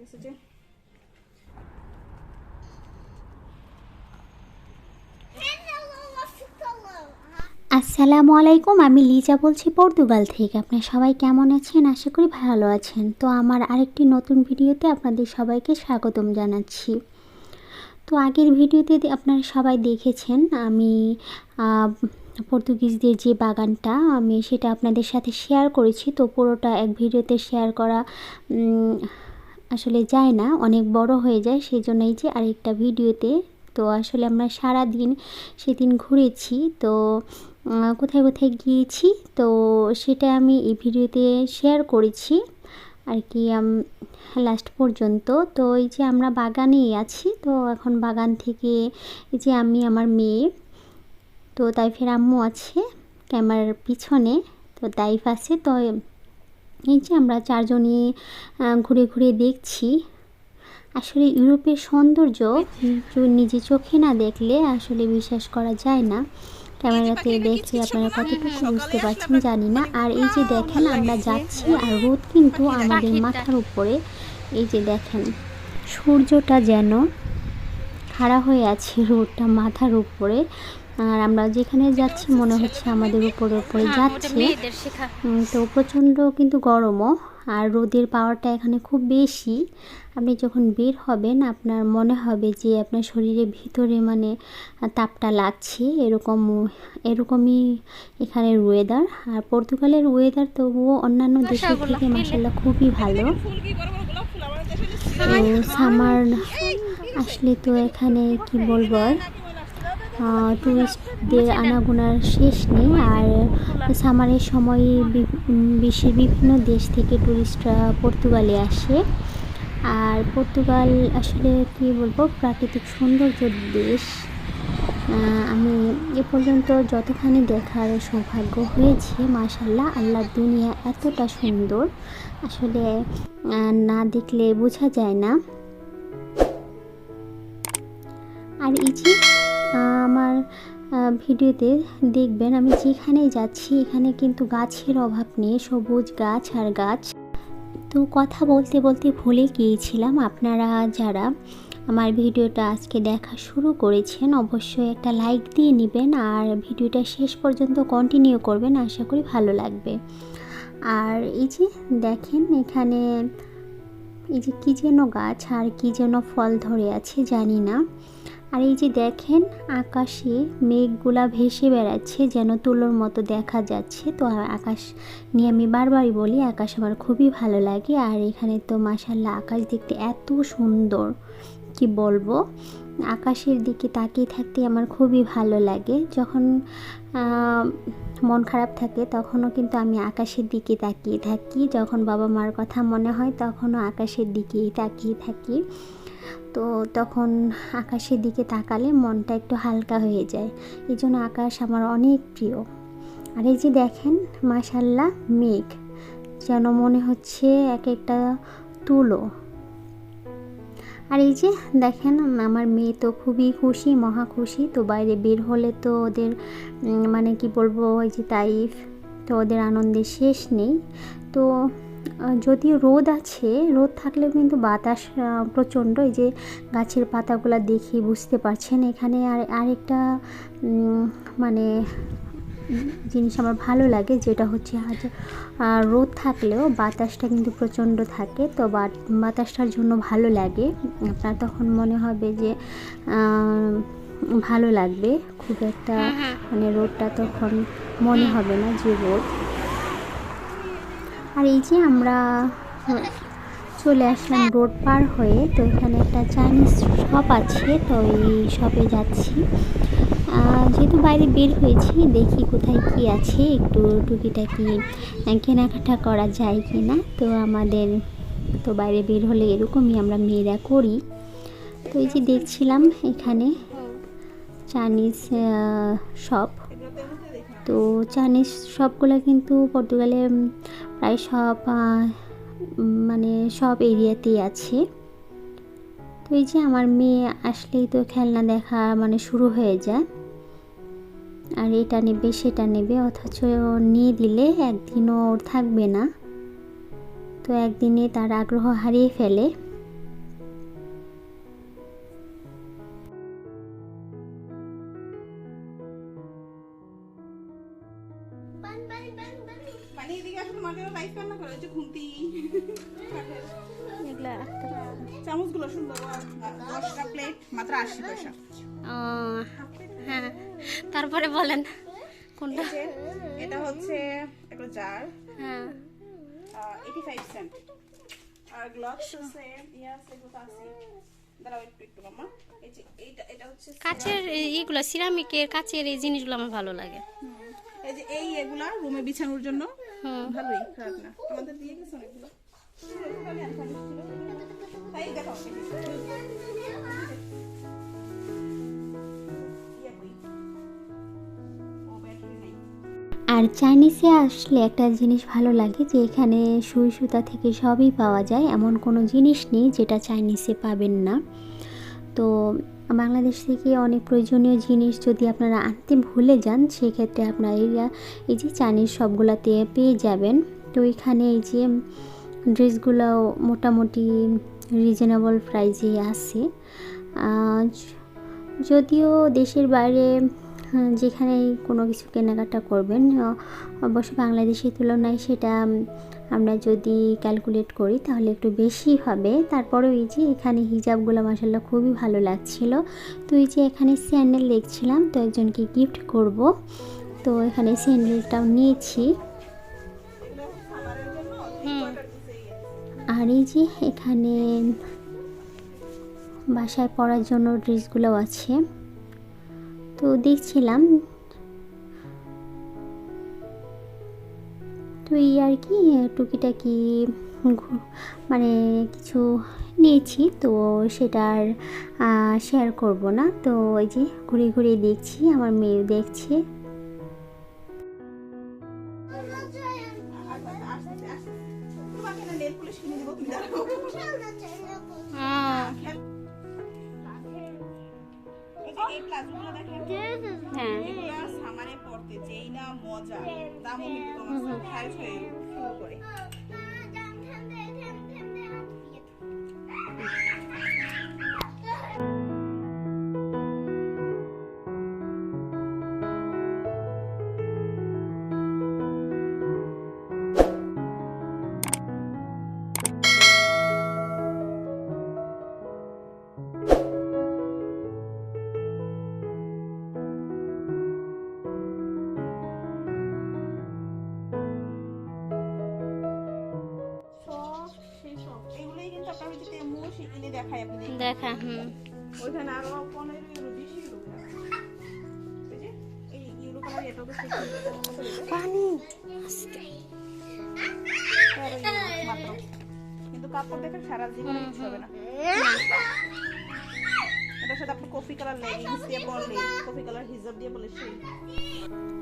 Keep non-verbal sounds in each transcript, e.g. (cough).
গেছে যে। আসসালামু আলাইকুম, আমি লিজা বলছি পর্তুগাল থেকে। আপনারা সবাই কেমন আছেন? আশা করি ভালো আছেন। তো আমার আরেকটি নতুন ভিডিওতে আপনাদের সবাইকে স্বাগতম জানাচ্ছি। তো আগের ভিডিওতে আপনারা সবাই দেখেছেন, আমি পর্তুগিজদের যে বাগানটা, আমি সেটা আপনাদের সাথে শেয়ার করেছি। তো পুরোটা এক ভিডিওতে শেয়ার করা আসলে যায় না, অনেক বড় হয়ে যায় সেই জন্যই যে আরেকটা ভিডিওতে। তো আসলে আমরা সারা দিন সেদিন ঘুরেছি, তো কোথায় কোথায় গিয়েছি, তো সেটা আমি এই ভিডিওতে শেয়ার করেছি আর কি লাস্ট পর্যন্ত। তো এই যে আমরা বাগানেই আছি, তো এখন বাগান থেকে এই যে আমি, আমার মেয়ে, তো তাইফের আম্মু আছে ক্যামেরার পিছনে, তো তাইফ আছে, তো এই যে আমরা চারজনই আহ, ঘুরে ঘুরে দেখছি। আসলে ইউরোপের সৌন্দর্য নিজে চোখে না দেখলে আসলে বিশ্বাস করা যায় না। ক্যামেরাতে দেখে আপনারা কতটুকু বুঝতে পারছেন জানি না। আর এই যে দেখেন আমরা যাচ্ছি আর রোদ কিন্তু আমাদের মাথার উপরে। এই যে দেখেন সূর্যটা যেন খাড়া হয়ে আছে রোদটা মাথার উপরে। আর আমরা যেখানে যাচ্ছি মনে হচ্ছে আমাদের উপরে উপরে যাচ্ছে। তো প্রচণ্ড কিন্তু গরমও আর রোদের পাওয়ারটা এখানে খুব বেশি। আপনি যখন বের হবেন আপনার মনে হবে যে আপনার শরীরের ভিতরে মানে তাপটা লাগছে এরকম এরকমই এখানের ওয়েদার আর পর্তুগালের ওয়েদার তবুও অন্যান্য দেশের থেকে মাসাল্লাহ খুবই ভালো। সামার আসলে তো এখানে কি বলব আর টুরিস্টদের আনাগোনার শেষ নেই আর সামারের সময় বিশ্বের বিভিন্ন দেশ থেকে টুরিস্টরা পর্তুগালে আসে। আর পর্তুগাল আসলে কি বলব, প্রাকৃতিক সৌন্দর্যের দেশ। আমি এ পর্যন্ত যতখানি দেখার সৌভাগ্য হয়েছে মাশাল্লাহ আল্লাহর দুনিয়া এতটা সুন্দর। আসলে না দেখলে বোঝা যায় না। আর এই আমার ভিডিওতে দেখবেন আমি যেখানেই যাচ্ছি, এখানে কিন্তু গাছের অভাব নেই, সবুজ গাছ আর গাছ। তো কথা বলতে বলতে ভুলে গিয়েছিলাম, আপনারা যারা আমার ভিডিওটা আজকে দেখা শুরু করেছেন, অবশ্যই একটা লাইক দিয়ে নেবেন আর ভিডিওটা শেষ পর্যন্ত কন্টিনিউ করবেন, আশা করি ভালো লাগবে। আর এই যে দেখেন এখানে, এই যে কী যেন গাছ আর কী যেন ফল ধরে আছে জানি না। আর এই যে দেখেন, আকাশে মেঘগুলা ভেসে বেড়াচ্ছে, যেন তুলোর মতো দেখা যাচ্ছে। তো আকাশ নিয়ে আমি বারবারই বলি, আকাশ আমার খুবই ভালো লাগে। আর এখানে তো মাসাল্লাহ আকাশ দেখতে এত সুন্দর, কি বলব? আকাশের দিকে তাকিয়ে থাকতে আমার খুবই ভালো লাগে। যখন মন খারাপ থাকে, তখনও কিন্তু আমি আকাশের দিকে তাকিয়ে থাকি। যখন বাবা মার কথা মনে হয়, তখনও আকাশের দিকেই তাকিয়ে থাকি। তো তখন আকাশের দিকে তাকালে মনটা একটু হালকা হয়ে যায়। এই জন্য আকাশ আমার অনেক প্রিয়। আর এই যে দেখেন মাশাল্লাহ মেঘ। যেন মনে হচ্ছে এক একটা তুলো। আর এই যে দেখেন, আমার মেয়ে তো খুবই খুশি, মহা খুশি। তো বাইরে বের হলে তো ওদের মানে কি বলব, ওই যে তাইফ, তো ওদের আনন্দের শেষ নেই। তো যদিও রোদ আছে রোদ থাকলেও কিন্তু বাতাস প্রচণ্ড। এই যে গাছের পাতাগুলো দেখে বুঝতে পারছেন। এখানে আর আরেকটা মানে জিনিস আমার ভালো লাগে যেটা হচ্ছে আজ রোদ থাকলেও বাতাসটা কিন্তু প্রচণ্ড থাকে। তো বাতাসটার জন্য ভালো লাগে। আপনার তখন মনে হবে যে ভালো লাগবে। খুব একটা মানে রোদটা তখন মনে হবে না যে রোদ। আর এই যে আমরা চলে আসলাম রোড পার হয়ে। তো এখানে একটা চাইনিজ শপ আছে, তো এই শপে যাচ্ছি। যেহেতু বাইরে বের হয়েছি, দেখি কোথায় কি আছে। একটু টুকিটাকি কেনাকাটা করা যায় কি না তো আমাদের, তো বাইরে বের হলে এরকমই আমরা মেয়েরা করি। তো এই যে দেখছিলাম এখানে চাইনিজ শপ তো চাইনিজ শপগুলো কিন্তু পর্তুগালে প্রায় সব মানে সব এরিয়াতেই আছে। তো এই যে আমার মেয়ে আসলেই তো খেলনা দেখা মানে শুরু হয়ে যায়। আর এটা নেবে, সেটা নেবে, অথচ নিয়ে দিলে একদিনও ওর থাকবে না। তো একদিনে তার আগ্রহ হারিয়ে ফেলে। আর গ্লাভস আছে আছে আছে দাঁড়াও একটু একটু মামা এই যে এইটা এটা হচ্ছে কাচের এইগুলা সিরামিকের কাচের এই জিনিসগুলো আমার ভালো লাগে। এই যে এই এগুলা রুমে বিছানোর জন্য ভালোই খারাপ না। আমাদের দিয়ে গেছে অনেকগুলো। তাই দেখো আর চাইনিজে আসলে একটা জিনিস ভালো লাগে যে এখানে সুই সুতা থেকে সবই পাওয়া যায়, এমন কোনো জিনিস নেই যেটা চাইনিজে পাবেন না। তো বাংলাদেশ থেকে অনেক প্রয়োজনীয় জিনিস যদি আপনারা আনতে ভুলে যান, সেক্ষেত্রে আপনারা এই যে চাইনিজ সবগুলাতে পেয়ে যাবেন। তো এখানে এই যে ড্রেসগুলো মোটামুটি রিজনেবল প্রাইজে আছে। যদিও দেশের বাইরে হ্যাঁ, যেখানে কোনো কিছু কেনাকাটা করবেন। অবশ্য বাংলাদেশের তুলনায় সেটা আমরা যদি ক্যালকুলেট করি তাহলে একটু বেশি হবে। তারপরেও এই যে এখানে হিজাবগুলো মাসাল্লাহ খুবই ভালো লাগছিল। তো এই যে এখানে স্যান্ডেল দেখছিলাম তো একজনকে গিফট করব। তো এখানে স্যান্ডেলটাও নিয়েছি। আর এই যে এখানে বাসায় পরার জন্য ড্রেসগুলো আছে। তো দেখছিলাম। তো এই আর কি, টুকিটাকি মানে কিছু নিয়েছি, তো সেটা আর শেয়ার করব না। তো ওই যে ঘুরে ঘুরে দেখছি, আমার মেয়ে দেখছে। দাঁড়াও। এই প্লাজোগুলো দেখেন হ্যাঁ এগুলা সামারে পড়তে যেই না মজা দামও কিন্তু তোমার খারিজ হয়ে দেখা হুম। ওইখানে আরও পনেরো ইউরো বিশ ইউরো? পানি। কিন্তু কাপড় দেখে সারা জীবন হবে না। সাথে কফি কালার লেগিংস দিয়ে কফি কালার হিজাব দিয়ে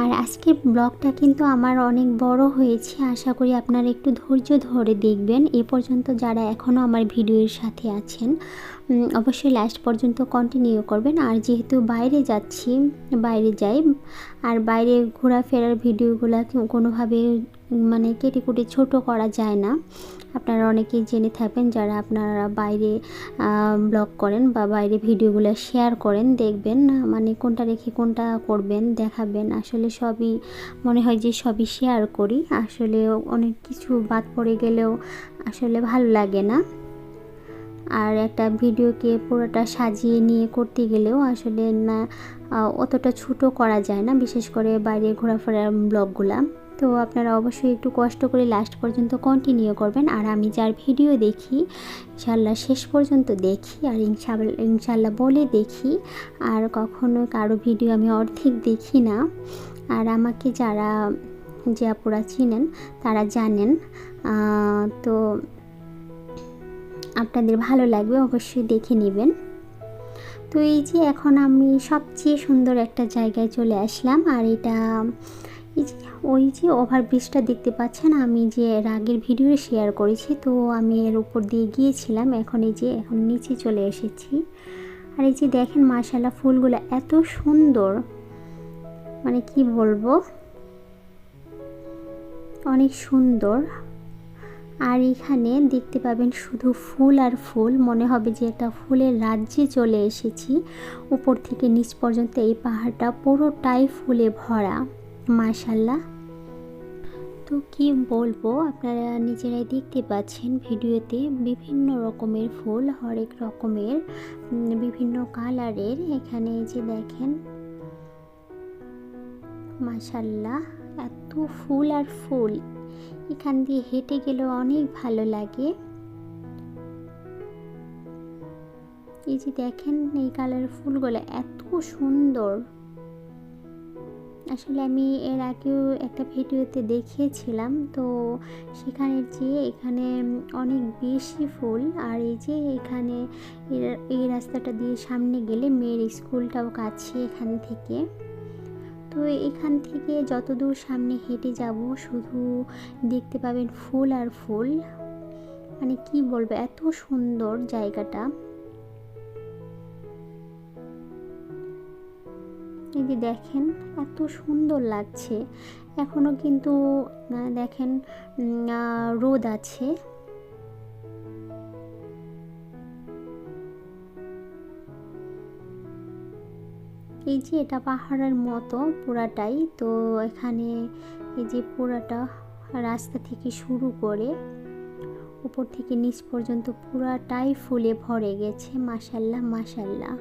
আর আজকের ব্লগটা কিন্তু আমার অনেক বড় হয়েছে, আশা করি আপনারা একটু ধৈর্য ধরে দেখবেন। এ পর্যন্ত যারা এখনও আমার ভিডিওর সাথে আছেন অবশ্যই লাস্ট পর্যন্ত কন্টিনিউ করবেন। আর যেহেতু বাইরে যাচ্ছি, বাইরে যাই, আর বাইরে ঘোরাফেরার ভিডিওগুলো কোনোভাবে মানে কেটে কুটে ছোট করা যায় না। আপনারা অনেকেই জেনে থাকবেন যারা আপনারা বাইরে ব্লগ করেন বা বাইরে ভিডিওগুলো শেয়ার করেন, দেখবেন মানে কোনটা রেখে কোনটা করবেন, দেখাবেন। আসলে সবই, মনে হয় যে সবই শেয়ার করি। আসলে অনেক কিছু বাদ পড়ে গেলেও আসলে ভালো লাগে না। আর একটা ভিডিওকে পুরোটা সাজিয়ে নিয়ে করতে গেলেও আসলে না অতটা ছোটো করা যায় না। বিশেষ করে বাইরে ঘোরাফেরার ব্লগগুলা। তো আপনারা অবশ্যই একটু কষ্ট করে লাস্ট পর্যন্ত কন্টিনিউ করবেন। আর আমি যার ভিডিও দেখি ইনশাল্লাহ শেষ পর্যন্ত দেখি আর ইনশাল্লাহ ইনশাল্লাহ বলে দেখি। আর কখনো কারও ভিডিও আমি অর্ধেক দেখি না। আর আমাকে যারা যে আপুরা চিনেন, তারা জানেন। তো আপনাদের ভালো লাগবে অবশ্যই দেখে নেবেন। তো এই যে এখন আমি সবচেয়ে সুন্দর একটা জায়গায় চলে আসলাম। আর এটা যে ওই যে ওভারব্রিজটা দেখতে পাচ্ছেন, আমি যে এর আগের ভিডিও শেয়ার করেছি, তো আমি এর উপর দিয়ে গিয়েছিলাম, এখন এই যে, এখন নিচে চলে এসেছি। আর এই যে দেখেন মাশাল্লাহ ফুলগুলো এত সুন্দর। মানে কি বলব? অনেক সুন্দর। আর এখানে দেখতে পাবেন শুধু ফুল আর ফুল, মনে হবে যে একটা ফুলের রাজ্যে চলে এসেছি। উপর থেকে নিচ পর্যন্ত এই পাহাড়টা পুরোটাই ফুলে ভরা। মাশাল্লাহ। তো কি বলব, আপনারা নিজেরাই দেখতে পাচ্ছেন ভিডিওতে বিভিন্ন রকমের ফুল, হরেক রকমের বিভিন্ন কালারের। এখানে যে দেখেন, মাশাল্লাহ, এত ফুল আর ফুল। এখান দিয়ে হেঁটে গেলেও অনেক ভালো লাগে। এই যে দেখেন, এই কালার ফুলগুলো এত সুন্দর। আসলে আমি এর আগেও একটা ভিডিওতে দেখিয়েছিলাম। তো সেখানে যে এখানে অনেক বেশি ফুল আর এই যে এখানে এই রাস্তাটা দিয়ে সামনে গেলে মেয়ের স্কুলটাও কাছে এখান থেকে। তো এখান থেকে যতদূর সামনে হেঁটে যাব শুধু দেখতে পাবেন ফুল আর ফুল। মানে কি বলব, এত সুন্দর জায়গাটা। এই যে দেখেন, এত সুন্দর লাগছে। এখনও কিন্তু দেখেন রোদ আছে। এই যে এটা পাহাড়ের মতো পুরাটাই, তো এখানে এই যে পুরাটা রাস্তা থেকে শুরু করে উপর থেকে নিচ পর্যন্ত পুরাটাই ফুলে ভরে গেছে মাসাল্লাহ মাসাল্লাহ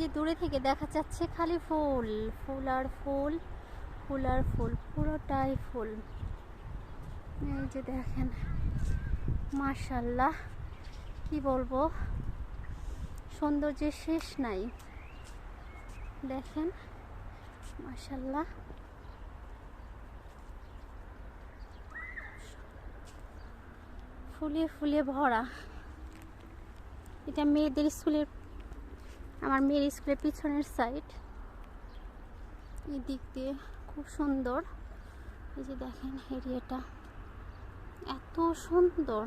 যে দূরে থেকে দেখা যাচ্ছে খালি ফুল ফুল আর ফুল ফুল আর ফুল, পুরোটাই ফুল। এই যে দেখেন মার্শাল্লাহ কি বলব? সৌন্দর্যের শেষ নাই। দেখেন মার্শাল্লাহ ফুলে ফুলে ভরা। এটা মেয়েদের স্কুলের আমার মেয়ের স্কুলের পিছনের সাইড এই দিক দিয়ে খুব সুন্দর। এই যে দেখেন এরিয়াটা। এত সুন্দর।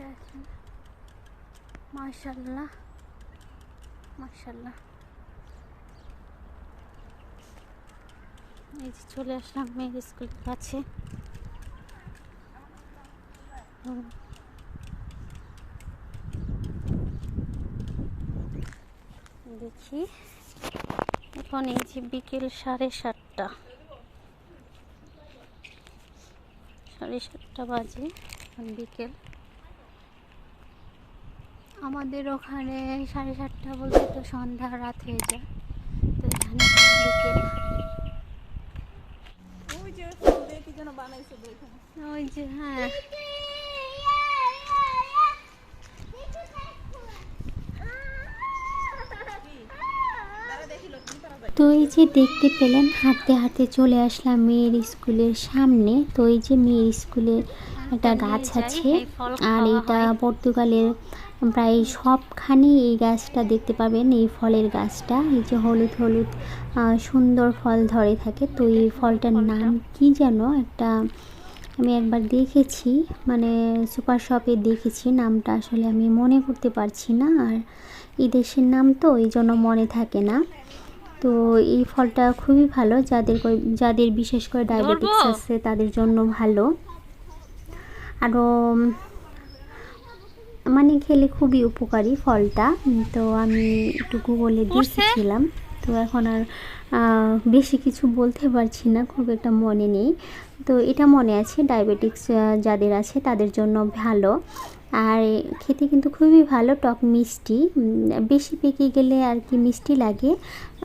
দেখেন। মাশাল্লাহ মাশাল্লাহ এই যে চলে আসলাম মেয়ের স্কুলের কাছে। দেখি, এখন এই যে বিকেল সাড়ে সাতটা। সাড়ে সাতটা বাজে, এখন বিকেল। আমাদের ওখানে সাড়ে সাতটা বলতে তো সন্ধ্যা রাত হয়ে যায়, তো এখানে বিকেল ওই যে বানাইছে ওই যে হ্যাঁ। তো এই যে দেখতে পেলেন হাঁটতে হাঁটতে চলে আসলাম মেয়ের স্কুলের সামনে। তো এই যে মেয়ের স্কুলে একটা গাছ আছে আর এটা পর্তুগালের প্রায় সবখানে এই গাছটা দেখতে পাবেন এই ফলের গাছটা। এই যে হলুদ হলুদ সুন্দর ফল ধরে থাকে। তো এই ফলটার নাম কি যেন? একটা আমি একবার দেখেছি মানে সুপার শপে দেখেছি। নামটা আসলে আমি মনে করতে পারছি না আর এই দেশের নাম তো এই জন্য মনে থাকে না। তো এই ফলটা খুবই ভালো যাদের যাদের বিশেষ করে ডায়াবেটিক্স ধরবো? আছে তাদের জন্য ভালো। আরও মানে খেলে খুবই উপকারী ফলটা। তো আমি একটু গুগলে পড়ছে? দেখেছিলাম তো এখন আর বেশি কিছু বলতে পারছি না খুব একটা মনে নেই। তো এটা মনে আছে ডায়াবেটিক্স যাদের আছে তাদের জন্য ভালো। আর খেতে কিন্তু খুবই ভালো টক মিষ্টি। বেশি পেকে গেলে আর কি মিষ্টি লাগে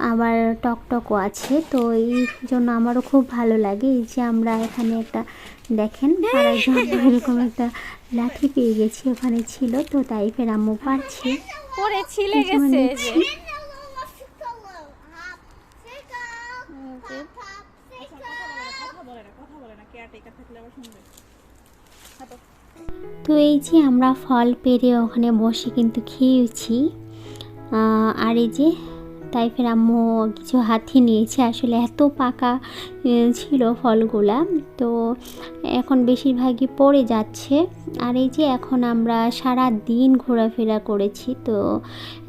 আবার টক টকও আছে। তো এই জন্য আমারও খুব ভালো লাগে। এই যে আমরা এখানে একটা দেখেন আর (laughs) এরকম একটা লাঠি পেয়ে গেছি ওখানে ছিল তো তাই ফের আম্মু পারছে পরে ছিলে গেছে এই নিচ্ছি। যে কথা বলে না কথা বলে না কেয়ারটেকার থাকলে আবার শুনবে হাঁটো। তো এই যে আমরা ফল পেরে ওখানে বসে কিন্তু খেয়েছি আহ, আর এই যে তাই ফের আম্মু কিছু হাতি নিয়েছে। আসলে এত পাকা ছিল ফলগুলা। তো এখন বেশিরভাগই পড়ে যাচ্ছে। আর এই যে এখন আমরা সারা দিন ঘোরাফেরা করেছি, তো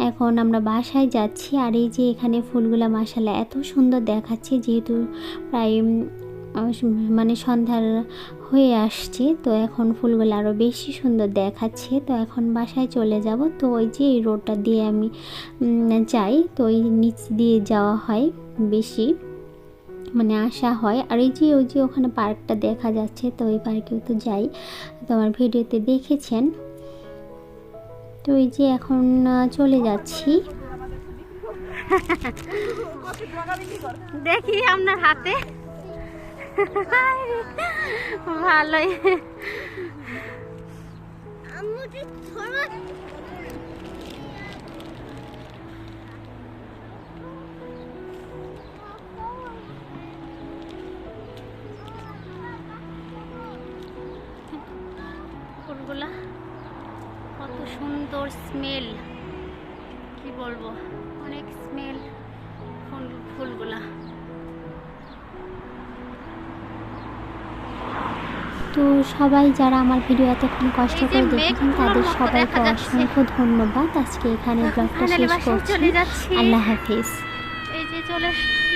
এখন আমরা বাসায় যাচ্ছি। আর এই যে এখানে ফুলগুলা মাসালা এত সুন্দর দেখাচ্ছে, যেহেতু প্রায় মানে সন্ধ্যার হয়ে আসছে। তো এখন ফুলগুলো আরও বেশি সুন্দর দেখাচ্ছে। তো এখন বাসায় চলে যাব। তো ওই যে এই রোডটা দিয়ে আমি যাই। তো ওই নিচ দিয়ে যাওয়া হয় বেশি। মানে আসা হয়। আর এই যে, ওই যে ওখানে পার্কটা দেখা যাচ্ছে, তো ওই পার্কেও তো যাই। তো আমার ভিডিওতে দেখেছেন। তো এই যে এখন চলে যাচ্ছি। দেখি আপনার হাতে। ভালোই। ফুলগুলা কত সুন্দর স্মেল কি বলব? তো সবাই যারা আমার ভিডিও এতক্ষণ কষ্ট করে দেখেছেন তাদের সবাইকে অসংখ্য ধন্যবাদ। আজকে এখানে ব্লগটা শেষ করছি। আল্লাহ হাফিজ। এই যে চলে